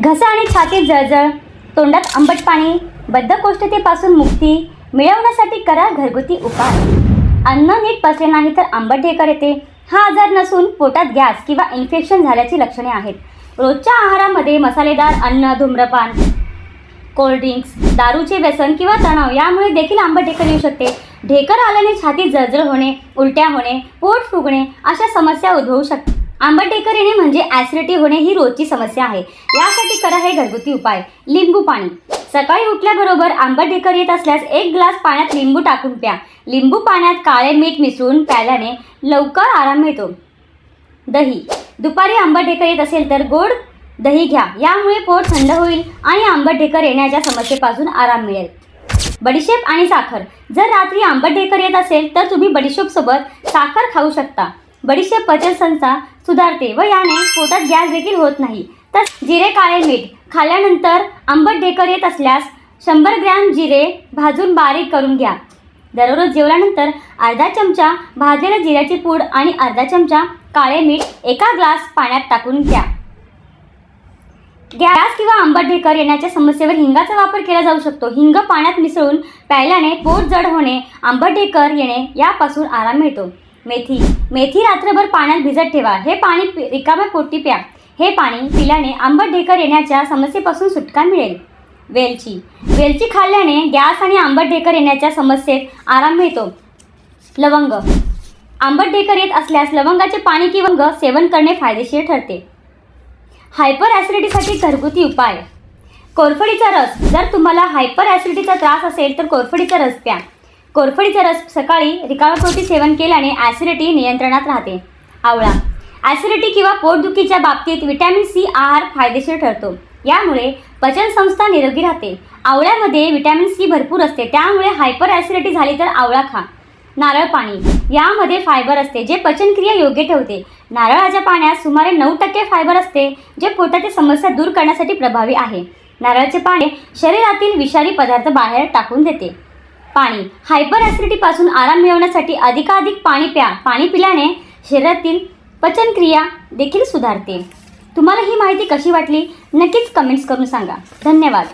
घसा आणि छातीत जळजळ तोंडात आंबट पाणी बद्धकोष्ठतेपासून मुक्ती मिळवण्यासाठी करा घरगुती उपाय. अन्न नीट पचले नाही तर आंबट ढेकर येते. हा आजार नसून पोटात गॅस किंवा इन्फेक्शन झाल्याची लक्षणे आहेत. रोजच्या आहारामध्ये मसालेदार अन्न धूम्रपान कोल्ड्रिंक्स दारूचे व्यसन किंवा तणाव यामुळे देखील आंबट ढेकर येऊ शकते. ढेकर आल्याने छातीत जळजळ होणे उलट्या होणे पोट फुगणे अशा समस्या उद्भवू शकतात आंबट ढेकर येणे म्हणजे ॲसिडिटी होणे ही रोजची समस्या आहे. यासाठी करा हे घरगुती उपाय. लिंबू पाणी. सकाळी उठल्याबरोबर आंबट ढेकर येत असल्यास एक ग्लास पाण्यात लिंबू टाकून प्या. लिंबू पाण्यात काळे मीठ मिसळून प्यायल्याने लवकर आराम मिळतो. दही. दुपारी आंबट ढेकर येत असेल तर गोड दही घ्या. यामुळे पोट थंड होईल आणि आंबट ढेकर येण्याच्या समस्येपासून आराम मिळेल. बडीशेप आणि साखर. जर रात्री आंबट ढेकर येत असेल तर तुम्ही बडीशेपसोबत साखर खाऊ शकता. बडीशेप पचनसंस्था सुधारते व याने पोटात गॅस देखील होत नाही. तर जिरे काळे मीठ खाल्ल्यानंतर आंबट ढेकर येत असल्यास शंभर ग्रॅम जिरे भाजून बारीक करून घ्या. दररोज जेवल्यानंतर अर्धा चमचा भाजलेल्या जिऱ्याची पूड आणि अर्धा चमचा काळे मीठ एका ग्लास पाण्यात टाकून घ्या. गॅस किंवा आंबट ढेकर येण्याच्या समस्येवर हिंगाचा वापर केला जाऊ शकतो. हिंग पाण्यात मिसळून प्यायल्याने पोट जड होणे आंबट ढेकर येणे यापासून आराम मिळतो. मेथी. मेथी रात्रभर पाण्यात भिजत ठेवा. हे पाणी रिकाम्या पोटी प्या. हे पाणी पिल्याने आंबट ढेकर येण्याच्या समस्येपासून सुटका मिळेल. वेलची. वेलची खाल्ल्याने गॅस आणि आंबट ढेकर येण्याच्या समस्येत आराम मिळतो. लवंग. आंबट ढेकर येत असल्यास लवंगाचे पाणी किंवा ग सेवन करणे फायदेशीर ठरते. हायपर ॲसिडिटीसाठी घरगुती उपाय. कोरफडीचा रस. जर तुम्हाला हायपर ॲसिडिटीचा त्रास असेल तर कोरफडीचा रस प्या. कोरफडीचा रस सकाळी रिकामापोटी सेवन केल्याने ॲसिडिटी नियंत्रणात राहते. आवळा. ॲसिडिटी किंवा पोटदुखीच्या बाबतीत विटॅमिन सी आहार फायदेशीर ठरतो. यामुळे पचनसंस्था निरोगी राहते. आवळ्यामध्ये व्हिटॅमिन सी भरपूर असते. त्यामुळे हायपर ॲसिडिटी झाली तर आवळा खा. नारळ पाणी. यामध्ये फायबर असते जे पचनक्रिया योग्य ठेवते. नारळाच्या पाण्यात सुमारे नऊ टक्के फायबर असते जे पोटाची समस्या दूर करण्यासाठी प्रभावी आहे. नारळाचे पाणी शरीरातील विषारी पदार्थ बाहेर टाकून देते. पाणी. हायपर ॲसिडिटीपासून आराम मिळवण्यासाठी अधिकाधिक पाणी प्या. पाणी पिल्याने शरीरातील पचनक्रिया देखील सुधारते. तुम्हाला ही माहिती कशी वाटली? नक्कीच कमेंट्स करून सांगा. धन्यवाद.